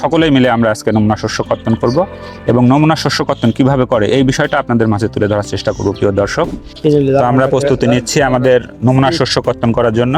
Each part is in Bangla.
সকলেই মিলে আমরা আজকে নমুনা শস্য কর্তন করব এবং নমুনা শস্য কর্তন কীভাবে করে এই বিষয়টা আপনাদের মাঝে তুলে ধরার চেষ্টা করব প্রিয় দর্শক। তো আমরা প্রস্তুতি নিচ্ছি আমাদের নমুনা শস্য কর্তন করার জন্য।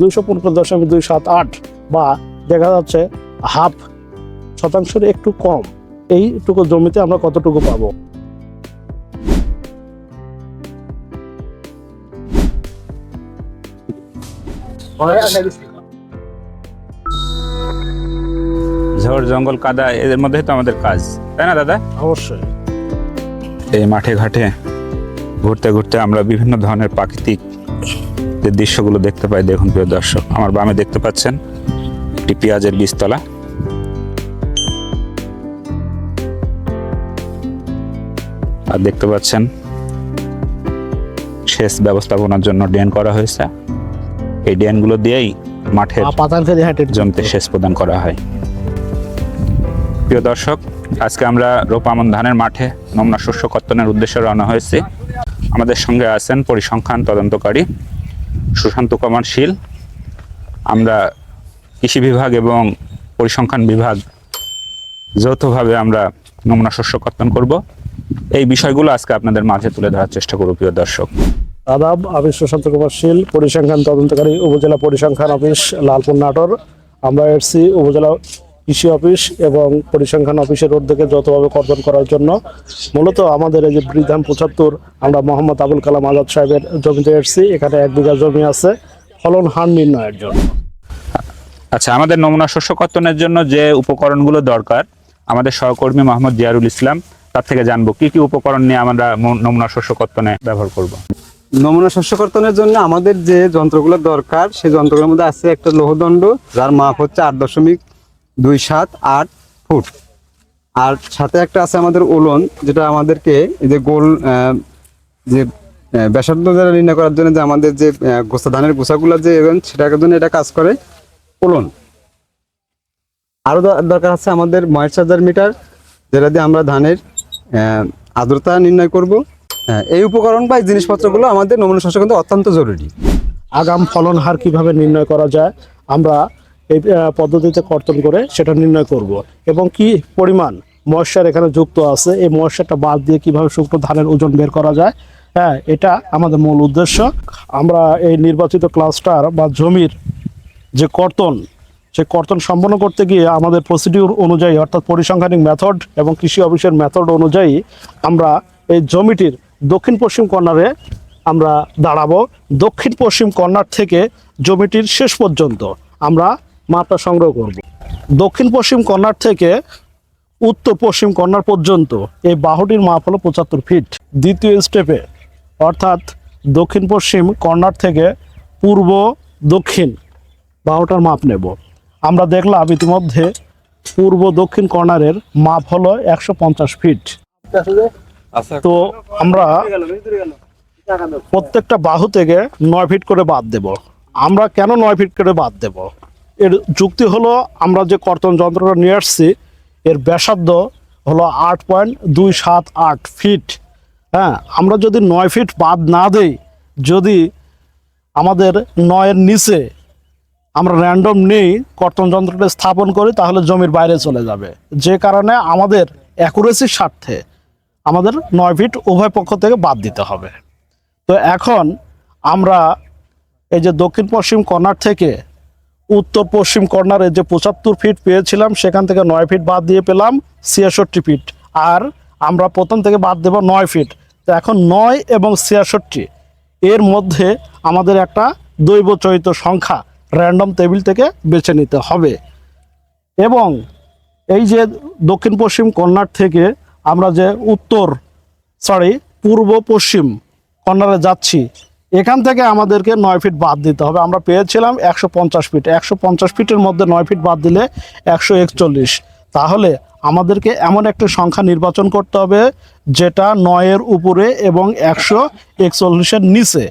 দুইশো পনেরো দশমিক দুই সাত আট বা দেখা যাচ্ছে হাফ শতাংশের একটু কম। এইটুকু জমিতে আমরা কতটুকু পাবো? ঝড় জঙ্গল কাদা এদের মধ্যেই তো আমাদের কাজ। তাই না দাদা? অবশ্যই। এই মাঠে ঘাটে ঘুরতে ঘুরতে আমরা বিভিন্ন ধরনের প্রাকৃতিক যে দৃশ্যগুলো দেখতে পাই দেখুন প্রিয় দর্শক। আমার বামে দেখতে পাচ্ছেন একটি পেঁয়াজের বীজতলা। আর দেখতে পাচ্ছেন সেচ ব্যবস্থাপনার জন্য ড্রেন করা হয়েছে। এই ড্রেনগুলো দিয়েই মাঠের জমিতে সেচ প্রদান করা হয়। প্রিয় দর্শক, আজকে আমরা রোপামন ধানের মাঠে নমুনা শস্য কর্তনের উদ্দেশ্যে রওনা হয়েছি। আমাদের সঙ্গে আছেন পরিসংখ্যান তদন্তকারী সুশান্ত কুমার শীল। আমরা কৃষি বিভাগ এবং পরিসংখ্যান বিভাগ যৌথভাবে আমরা নমুনা শস্য কর্তন করব। এই বিষয়গুলো আজকে আপনাদের মাঝে তুলে ধরার চেষ্টা করব, প্রিয় দর্শক। আদাব, আমি সুশান্ত কুমার শীল, পরিসংখ্যান তদন্তকারী উপজেলা পরিসংখ্যান অফিস লালপুর নাটোর আমরা এসছি উপজেলা কৃষি অফিস এবং পরিসংখ্যান অফিসের উদ্যোগে যৌথভাবে কর্তন করার জন্য মূলত আমাদের এই যে বৃদ্ধান পঁচাত্তর আমরা মোহাম্মদ আবুল কালাম আজাদ সাহেবের জমিতে এসছি। এখানে এক বিঘা জমি আছে। ফলন হার নির্ণয়ের জন্য। আচ্ছা আমাদের নমুনা শস্য কর্তনের জন্য যে উপকরণগুলো দরকার আমাদের সহকর্মী মোহাম্মদ জিয়ারুল ইসলাম তার থেকে জানব কি কি উপকরণ নিয়ে আমরা নমুনা শস্য কর্তনে ব্যবহার করব। নমুনা শস্য কর্তনের জন্য আমাদের যে যন্ত্রগুলো দরকার সেই যন্ত্রগুলোর মধ্যে আছে একটা লোহদণ্ড যার মাপ হচ্ছে আট দশমিক দুই সাত আট ফুট। আর সাথে একটা আছে আমাদের ওলন যেটা আমাদেরকে এই যে গোল যে ব্যাসার্ধ দ্বারা নির্ণয় করার জন্য যে আমাদের যে গোসা ধানের গোসাগুলো যে সেটার জন্য এটা কাজ করে ওলন আরও দরকার আছে আমাদের ময়েশ্চারাইজার মিটার, যেটা দিয়ে আমরা ধানের আর্দ্রতা নির্ণয় করব। এই উপকরণ বা জিনিসপত্রগুলো আমাদের নমুনা শস্য কিন্তু অত্যন্ত জরুরি। আগাম ফলন হার কীভাবে নির্ণয় করা যায়? আমরা এই পদ্ধতিতে কর্তন করে সেটা নির্ণয় করব। এবং কি পরিমাণ ময়শ্চার এখানে যুক্ত আছে, এই ময়শ্চারটা বাদ দিয়ে কীভাবে শুকনো ধানের ওজন বের করা যায় হ্যাঁ এটা আমাদের মূল উদ্দেশ্য। আমরা এই নির্বাচিত ক্লাস্টার বা জমির যে কর্তন সে কর্তন সম্পন্ন করতে গিয়ে আমাদের প্রসিডিউর অনুযায়ী, অর্থাৎ পরিসংখ্যানিক মেথড এবং কৃষি অফিসের মেথড অনুযায়ী আমরা এই জমিটির দক্ষিণ পশ্চিম কর্নারে আমরা দাঁড়াবো। দক্ষিণ পশ্চিম কর্নার থেকে জমিটির শেষ পর্যন্ত আমরা মাপটা সংগ্রহ করব। দক্ষিণ পশ্চিম কর্নার থেকে উত্তর পশ্চিম কর্নার পর্যন্ত এই বাহুটির মাপ হলো পঁচাত্তর ফিট। দ্বিতীয় স্টেপে অর্থাৎ দক্ষিণ পশ্চিম কর্নার থেকে পূর্ব দক্ষিণ বাহুটার মাপ নেব। আমরা দেখলাম ইতিমধ্যে পূর্ব দক্ষিণ কর্নারের মাপ হলো একশো পঞ্চাশ ফিট। তো আমরা প্রত্যেকটা বাহু থেকে নয় ফিট করে বাদ দেব। আমরা কেন নয় ফিট করে বাদ দেব? এর যুক্তি হলো, আমরা যে কর্তন যন্ত্রটা নিয়ে আসছি, এর ব্যাসার্ধ হলো আট পয়েন্ট দুই সাত আট ফিট। হ্যাঁ আমরা যদি নয় ফিট বাদ না দেই, যদি আমাদের নয়ের নিচে আমরা র্যান্ডম নেই, কর্তন যন্ত্রটা স্থাপন করি, তাহলে জমির বাইরে চলে যাবে। যে কারণে আমাদের অ্যাকুরেসির স্বার্থে আমাদের নয় ফিট উভয় পক্ষ থেকে বাদ দিতে হবে। তো এখন আমরা এই যে দক্ষিণ পশ্চিম কর্নার থেকে উত্তর পশ্চিম কর্নারে যে পঁচাত্তর ফিট পেয়েছিলাম, সেখান থেকে নয় ফিট বাদ দিয়ে পেলাম ছিয়াষট্টি ফিট আর আমরা প্রথম থেকে বাদ দেব নয় ফিট তো এখন নয় এবং ছিয়াষট্টি, এর মধ্যে আমাদের একটা দৈবচয়িত সংখ্যা র্যান্ডম টেবিল থেকে বেছে নিতে হবে। এবং এই যে দক্ষিণ পশ্চিম কর্নার থেকে আমরা যে উত্তর সরি পূর্ব পশ্চিম কর্নারে যাচ্ছি এখান থেকে আমাদেরকে নয় ফিট বাদ দিতে হবে। আমরা পেয়েছিলাম একশো পঞ্চাশ ফিট। একশো পঞ্চাশ ফিটের মধ্যে নয় ফিট বাদ দিলে একশো একচল্লিশ। তাহলে আমাদেরকে এমন একটি সংখ্যা নির্বাচন করতে হবে, যেটা নয়ের উপরে এবং একশো একচল্লিশের নিচে।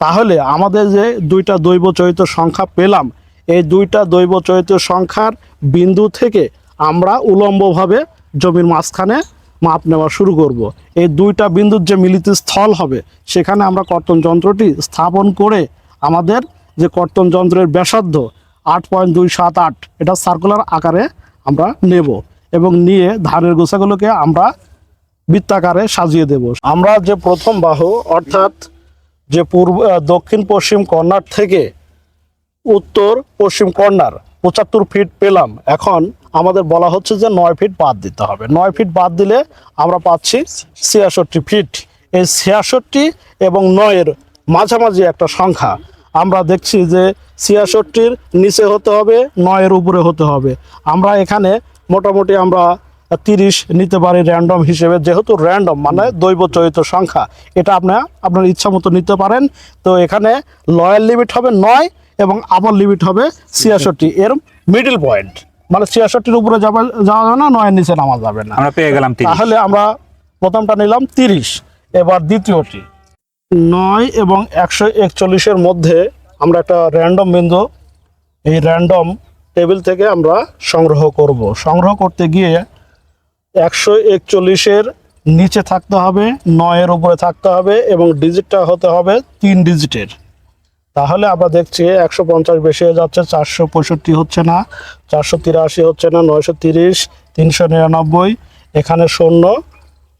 তাহলে আমাদের যে দুইটা দৈব চরিত সংখ্যা পেলাম, এই দুইটা দৈব চরিত সংখ্যার বিন্দু থেকে আমরা উলম্বভাবে জমির মাঝখানে মাপ নেওয়া শুরু করব। এই দুইটা বিন্দুর যে মিলিত স্থল হবে, সেখানে আমরা কর্তন যন্ত্রটি স্থাপন করে আমাদের যে কর্তন যন্ত্রের ব্যাসার্ধ আট পয়েন্ট দুই সাত আট, এটা সার্কুলার আকারে আমরা নেব এবং নিয়ে ধানের গোছাগুলোকে আমরা বৃত্তাকারে সাজিয়ে দেব আমরা যে প্রথম বাহু, অর্থাৎ যে পূর্ব দক্ষিণ পশ্চিম কর্নার থেকে উত্তর পশ্চিম কর্নার পঁচাত্তর ফিট পেলাম, এখন আমাদের বলা হচ্ছে যে নয় ফিট বাদ দিতে হবে। নয় ফিট বাদ দিলে আমরা পাচ্ছি ছিয়াষট্টি ফিট এই ছিয়াষট্টি এবং নয়ের মাঝামাঝি একটা সংখ্যা। আমরা দেখছি যে ছিয়াষট্টির নিচে হতে হবে, নয়ের উপরে হতে হবে। আমরা এখানে মোটামুটি আমরা তিরিশ নিতে পারি র্যান্ডম হিসেবে, যেহেতু র্যান্ডম মানে দৈব চরিত সংখ্যা। এটা আপনার আপনার ইচ্ছা মতো নিতে পারেন। তো এখানে লয়ার লিমিট হবে নয় এবং আপার লিমিট হবে ছিয়াষট্টি। এর মিডল পয়েন্ট মানে ছিয়াষট্টির উপরে যাবে যাওয়া যাবে না নয়ের নিচে নামা যাবে না। আমরা পেয়ে গেলাম তাহলে আমরা প্রথমটা নিলাম তিরিশ এবার দ্বিতীয়টি। নয় এবং একশো একচল্লিশের মধ্যে আমরা একটা র্যান্ডম বিন্দু এই র্যান্ডম টেবিল থেকে আমরা সংগ্রহ করব। সংগ্রহ করতে গিয়ে একশো একচল্লিশের নিচে থাকতে হবে নয়ের উপরে থাকতে হবে এবং ডিজিটটা হতে হবে তিন ডিজিটের তাহলে আমরা দেখছি একশো পঞ্চাশ বেশি হয়ে যাচ্ছে চারশো পঁয়ষট্টি হচ্ছে না চারশো তিরাশি হচ্ছে না নয়শো তিরিশ তিনশো নিরানব্বই এখানে শূন্য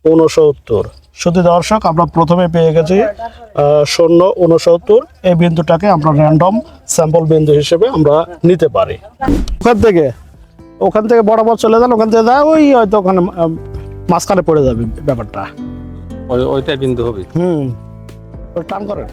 উনসত্তর শুধু দর্শক আমরা প্রথমে পেয়ে গেছি শূন্য উনসত্তর এই বিন্দুটাকে আমরা র্যান্ডম স্যাম্পল বিন্দু হিসেবে আমরা নিতে পারি। ওখান থেকে ওখান থেকে বরাবর চলে যান ওখান থেকে যায় ওই হয়তো ওখানে মাঝখানে পড়ে যাবে ব্যাপারটা। ওইটাই বিন্দু হবে। হুম। টান করেন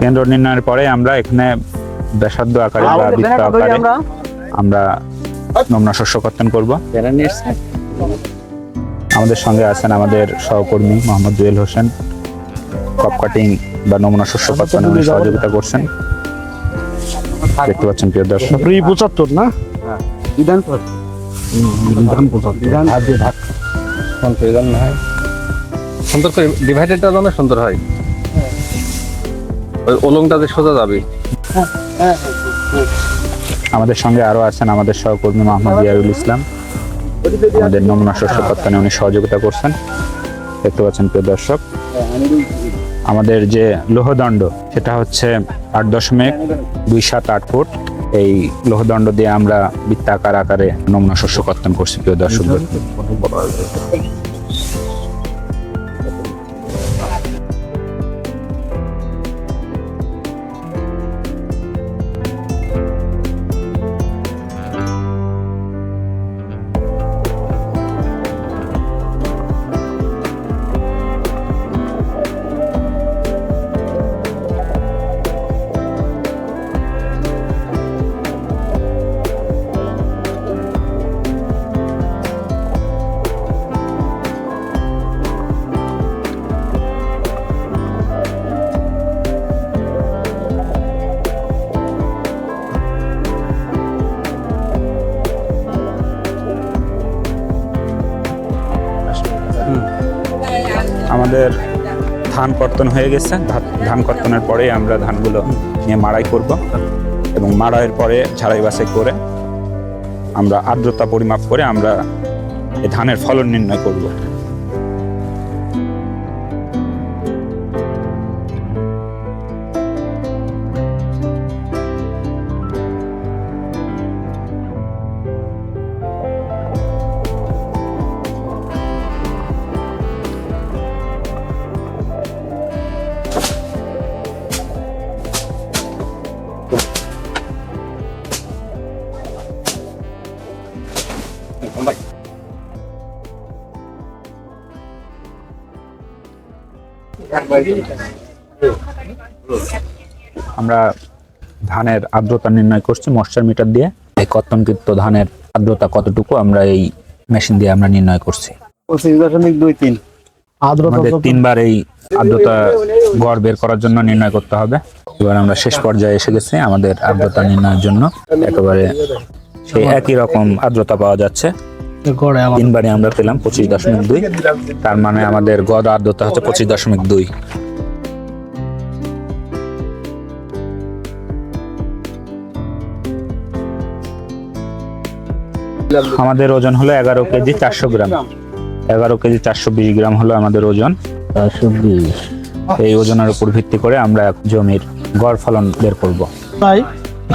কেন্দ্র নির্ণয়ের পরে আমরা এখানে ব্যাসার্ধ আকারে বা বৃত্ত আকারে আমরা? নমুনা শস্য কর্তন করব। আমাদের সঙ্গে আছেন আমাদের সহকর্মী মোহাম্মদ জুয়েল হোসেন। কপ কাটিং বা নমুনা শস্য কর্তনে উনি সহযোগিতা করছেন। দেখতে পাচ্ছেন প্রিয় দর্শক। প্রি পঁচাত্তর না? বিধান বিধান কনফিউশন না হয়। সুন্দর করে ডিভাইডেডটা যেন সুন্দর হয়। ওই ওলংটা যে সোজা যাবে। আমাদের সঙ্গে আরও আছেন আমাদের সহকর্মী মোহাম্মদ ইয়ারুল ইসলাম। আমাদের নমুনা শস্য কর্তনে উনি সহযোগিতা করছেন। দেখতে পাচ্ছেন প্রিয় দর্শক। আমাদের যে লোহদণ্ড, সেটা হচ্ছে আট দশমিক দুই সাত আট ফুট। এই লোহদণ্ড দিয়ে আমরা বৃত্তাকার আকারে নমুনা শস্য কর্তন করছি প্রিয় দর্শকদের। আমাদের ধান কর্তন হয়ে গেছে। ধান কর্তনের পরে আমরা ধানগুলো নিয়ে মাড়াই করব এবং মাড়াইয়ের পরে ঝাড়াই বাছাই করে আমরা আর্দ্রতা পরিমাপ করে আমরা এই ধানের ফলন নির্ণয় করব। আমরা ধানের আর্দ্রতা নির্ণয় করছি মশ্চার মিটার দিয়ে। এই কর্তনকৃত ধানের আর্দ্রতা কতটুকু আমরা এই মেশিন দিয়ে আমরা নির্ণয় করছি? পঁচিশ দশমিক দুই তিন। আর্দ্রতা তিনবার এই আর্দ্রতা গড় বের করার জন্য নির্ণয় করতে হবে। এবার আমরা শেষ পর্যায়ে এসে গেছি আমাদের আর্দ্রতা নির্ণয়ের জন্য। একেবারে সেই একই রকম আর্দ্রতা পাওয়া যাচ্ছে। আমার তিনবারে আমরা পেলাম পঁচিশ দশমিক দুই। তার মানে আমাদের গড় আর্দ্রতা হচ্ছে পঁচিশ দশমিক দুই। আমাদের ওজন হলো এগারো কেজি চারশো গ্রাম। এগারো কেজি চারশো বিশ গ্রাম হলো আমাদের ওজন। চারশো বিশ। এই ওজনের উপর ভিত্তি করে আমরা জমির গড় ফলন বের করব। তাই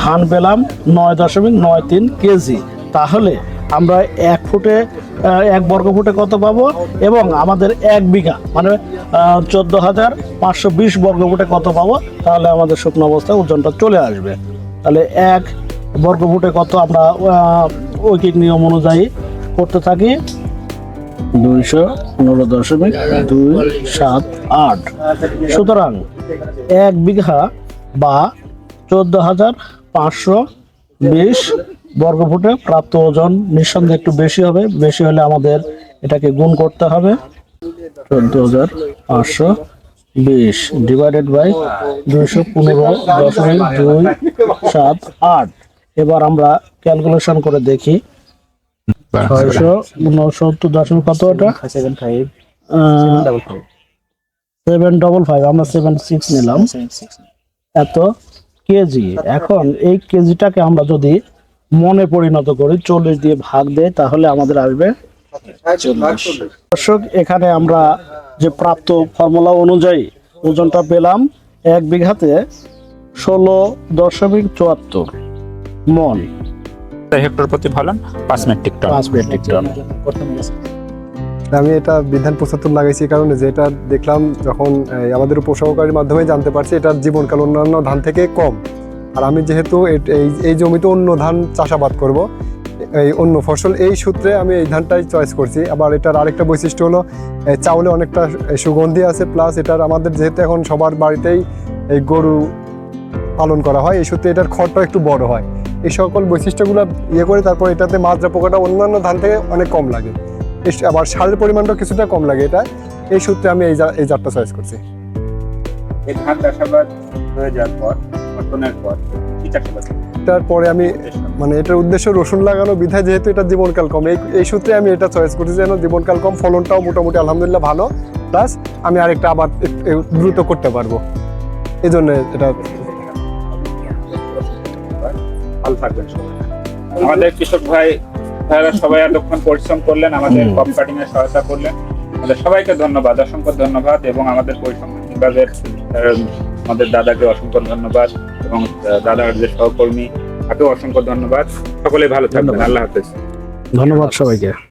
ধান পেলাম নয় দশমিক নয় তিন কেজি। তাহলে আমরা এক ফুটে এক বর্গ ফুটে কত পাবো? এবং আমাদের এক বিঘা মানে চোদ্দ হাজার পাঁচশো বিশ বর্গ ফুটে কত পাবো? তাহলে আমাদের শুকনো অবস্থায় ওজনটা চলে আসবে। তাহলে এক বর্গ ফুটে কত আমরা ঐকিক নিয়ম অনুযায়ী করতে থাকি? দুইশো পনেরো দশমিক দুই সাত আট। সুতরাং এক বিঘা বা চোদ্দ হাজার পাঁচশো বিশ বর্গফুটে প্রাপ্ত ওজন নিঃসন্দেহে একটু বেশি হবে। বেশি হলে আমাদের এটাকে গুণ করতে হবে। চোদ্দ হাজার পাঁচশো বিশ ডিভাইডেড বাই দুইশো পনেরো দশমিক দুই সাত আট। এবার আমরা ক্যালকুলেশন করে দেখি। ছয়শো উনসত্তর দশমিক কত ওটা সেভেন ডবল ফাইভ আমরা সেভেন সিক্স নিলাম। এত কেজি। এখন এই কেজিটাকে আমরা যদি মনে পরিণত করি চল্লিশ দিয়ে ভাগ দেয় তাহলে আমাদের আসবে দর্শক এখানে আমরা যে প্রাপ্ত ফর্মুলা অনুযায়ী ওজনটা পেলাম এক বিঘাতে ষোলো দশমিক চুয়াত্তর মন। হেক্টর প্রতি ফলন পাঁচ মেট্রিক টন। পাঁচ মেট্রিক টন। আমি এটা বিধান পঁচাত্তর লাগাইছি কারণে যে দেখলাম যখন আমাদের উপসহকারীর মাধ্যমে জানতে পারছি এটার জীবনকাল অন্যান্য ধান থেকে কম। আর আমি যেহেতু এই জমিতে অন্য ধান চাষাবাদ করব, এই অন্য ফসল, এই সূত্রে আমি এই ধানটাই চয়েস করছি। আবার এটার আরেকটা বৈশিষ্ট্য হলো চাউলে অনেকটা সুগন্ধি আছে প্লাস এটার আমাদের যেহেতু এখন সবার বাড়িতেই এই গরু পালন করা হয়, এই সূত্রে এটার খড়টা একটু বড় হয়। এই সকল বৈশিষ্ট্যগুলো ইয়ে করে তারপর এটাতে মাজরা পোকাটা অন্যান্য ধান থেকে অনেক কম লাগে। আবার সারের পরিমাণটা কিছুটা কম লাগে এটা, এই সূত্রে আমি এই এই জাতটা চয়েস করছি। এই ধান চাষাবাদ হয়ে যাওয়ার পর পতনের পর কি তারপরে আমি মানে এটার উদ্দেশ্য রসুন লাগানো বিধায় যেহেতু এটা জীবনকাল কম। এই এই সূত্রে আমি এটা চয়েস করছি যেন জীবনকাল কম ফলনটাও মোটামুটি আলহামদুলিল্লাহ ভালো। প্লাস আমি আরেকটা আবার দ্রুত করতে পারব। এই জন্য এটা ভালো থাকবেন আমাদের কৃষক ভাই ভাইরা সবাই এতক্ষণ পরিশ্রম করলেন আমাদের। কপ কাটিং এর সহায়তা করলেন। আমাদের সবাইকে ধন্যবাদ অসংখ্য ধন্যবাদ এবং আমাদের বিভাগের আমাদের দাদাকে অসংখ্য ধন্যবাদ। এবং দাদার যে সহকর্মী তাকেও অসংখ্য ধন্যবাদ। সকলে ভালো থাকবেন। আল্লাহ হাফেজ। ধন্যবাদ সবাইকে।